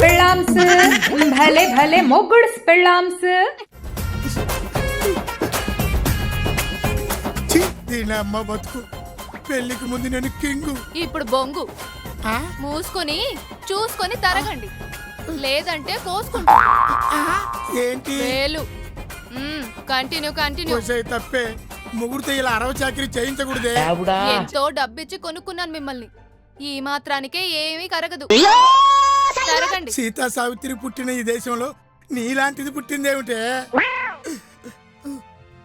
పెళ్ళాంస్ భలే భలే మొగుడ్స్ పెళ్ళాంస్ దీని అమ్మ బతుకు. పెళ్ళికి ముందు నేను కింగు. ఇప్పుడు బొంగు. ఆ? మూసుకొని చూసుకొని తరగండి. లేదంటే కోసుకుంటా. ఆ? ఏంటి? వేలు. Continue continue. తప్పే. ముగ్గురితో ఇలా అరవ చాకరీ చేయించకూడదే. ఎంతో డబ్బిచ్చి కొనుక్కున్నాను మిమ్మల్ని. ఈ మాత్రానికే ఏమీ కరగదు. సీతా సావిత్రి పుట్టిన ఈ దేశంలో నీలాంటిది పుట్టిందేమిటే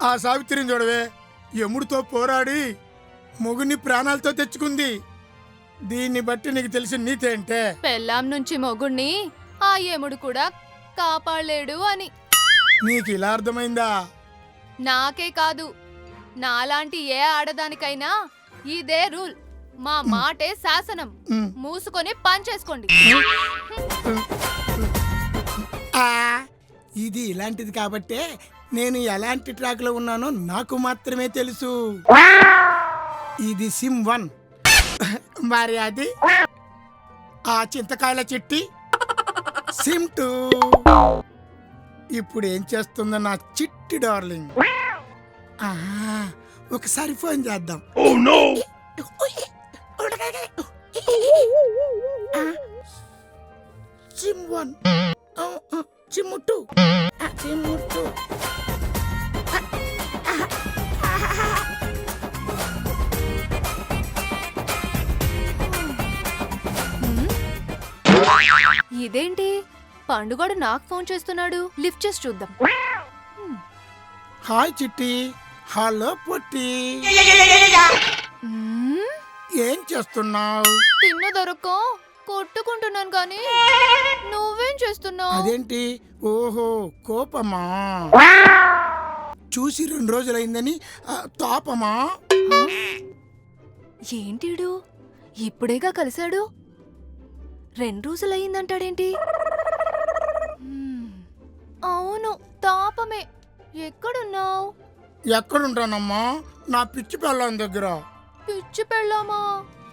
ఆ సావిత్రిని చూడవే యముడితో పోరాడి మొగుని ప్రాణాలతో తెచ్చుకుంది. దీన్ని బట్టి నీకు తెలిసిన నీతి అంటే పెళ్ళాం నుంచి మొగుణ్ణి ఆ యముడు కూడా కాపాడలేడు అని. నీకు ఇలా అర్థమైందా? నాకే కాదు నాలాంటి ఏ ఆడదానికైనా ఇదే రూల్. మా మాటే శాసనం. మూసుకొని పనిచేసుకోండి ఆ, ఇది ఇలాంటిది కాబట్టే నేను ఎలాంటి ట్రాక్లో ఉన్నానో నాకు మాత్రమే తెలుసు. ఇది సిమ్ వన్ మరి అది? ఆ చింతకాయల చెట్టి. సిమ్ టూ ఇప్పుడు ఏం చేస్తుందో నా చిట్టి డార్లింగ్. ఆ, ఒకసారి ఫోన్ చేద్దాం. వన్ ఇదేంటి? పండుగడు నాకు ఫోన్ చేస్తున్నాడు. లిఫ్ట్ చేసి చూద్దాం. హాయ్ చిట్టి. హలో పొట్టి. చేస్తున్నావు? తిన్న దొరక్క కొట్టుకుంటున్నాను కానీ నువ్వేం చేస్తున్నావు? అదేంటి? ఓహో కోపమా? చూసి రెండు రోజులైందని ఆ, తాపమా? ఏంటిడు? ఇప్పుడేగా కలిశాడు? రెండు రోజులయ్యిందంటాడేంటి? అవును తాపమే. ఎక్కడున్నావు? ఎక్కడుంటానమ్మా? నా పిచ్చి పెళ్ళాం దగ్గర. పిచ్చి పెళ్ళామా?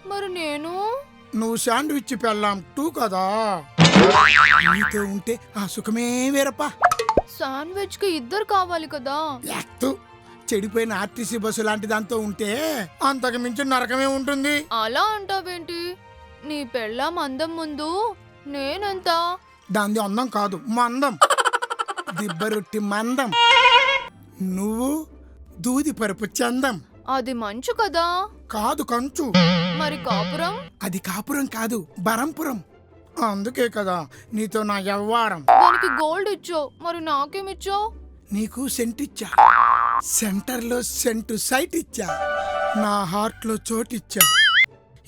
మరి నేను? నువ్వు శాండ్విచ్ పెళ్ళాం టూ కదా? నీతో ఉంటే ఆ సుఖమే వేరప్పా. శాండ్విచ్కి ఇద్దరు కావాలి కదా? ఎత్తు చెడిపోయిన ఆర్టీసీ బస్సు లాంటి దాంతో ఉంటే అంతకు మించి నరకమే ఉంటుంది. అలా అంటావేంటి? నీ పెళ్ళాం అందం ముందు నేనెంత? దాంది అందం కాదు మందం. దిబ్బరొట్టి మందం. నువ్వు దూది పరుపు చందం. అది మంచు కదా? కాదు కంచు. మరి కాపురం? అది కాపురం కాదు బరంపురం. అందుకే కదా నీతో నా యవ్వారం. దానికి గోల్డ్ ఇచ్చావు మరి నాకేమిచ్చావు నీకు సెంట్ ఇచ్చా. సెంటర్లో సెంటు సైట్ ఇచ్చా. నా హార్ట్లో చోటిచ్చా.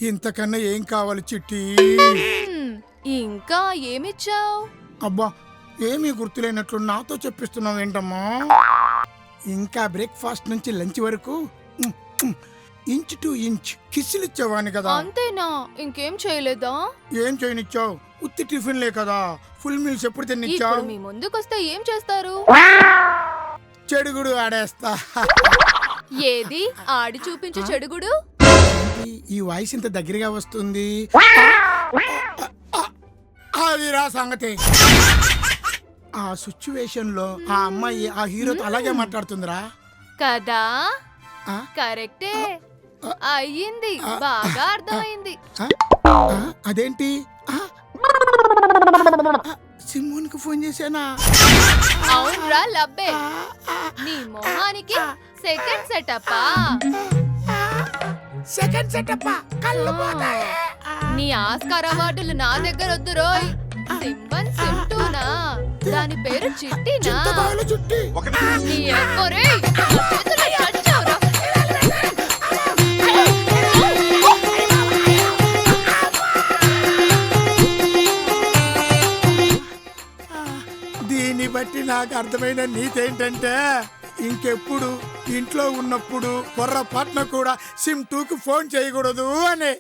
ఇంతకన్నా ఏం కావాలి చిట్టి? ఇంకా ఏమిచ్చావు? అబ్బా ఏమీ గుర్తులేనట్లు నాతో చెప్పిస్తున్నావు ఏంటమ్మా? ఇంకా బ్రేక్ఫాస్ట్ నుంచి లంచ్ వరకు ఇంచ్ టు ఇంచ్ కిస్సులు ఇచ్చేవాని కదా. అంతేనా? ఇంకేం చేయలేదా? ఏం చేయనిచ్చావు? ఉత్తి టిఫిన్లే కదా. ఫుల్ మీల్స్ ఎప్పుడు ఇప్పుడు తినిచ్చావు మీ ముందుకొస్తే ఏం చేస్తారు? చెడుగుడు ఆడేస్తా. ఏది? ఆడి చూపించు చెడుగుడు. ఏంటి, ఈ వాయిస్ ఇంత దగ్గరగా వస్తుంది. అది రా సంగతి. ఆ సిచ్యువేషన్లో ఆ అమ్మాయి ఆ హీరోతో అలాగే మాట్లాడుతుందిరా. కదా? కరెక్టే. అయ్యింది. బాగా అర్థమైంది? అదేంటి? సిమ్మోన్కి ఫోన్ చేశానా? అవునరా లబ్బే. నీ మొహానికి సెకండ్ సెటప్ సెకండ్ సెటప్ కళ్ళు పోతాయి. నీ ఆస్కార్ అవార్డులు నా దగ్గర వద్దు రోయ్. సింబన్ సింటూనా? దాని పేరు చిట్టినా? నీ ఎవ్వరే నాకు అర్థమైన నీతేంటంటే ఇంకెప్పుడు ఇంట్లో ఉన్నప్పుడు పొర్రపాటున కూడా సిమ్ టూకి ఫోన్ చేయకూడదు అని.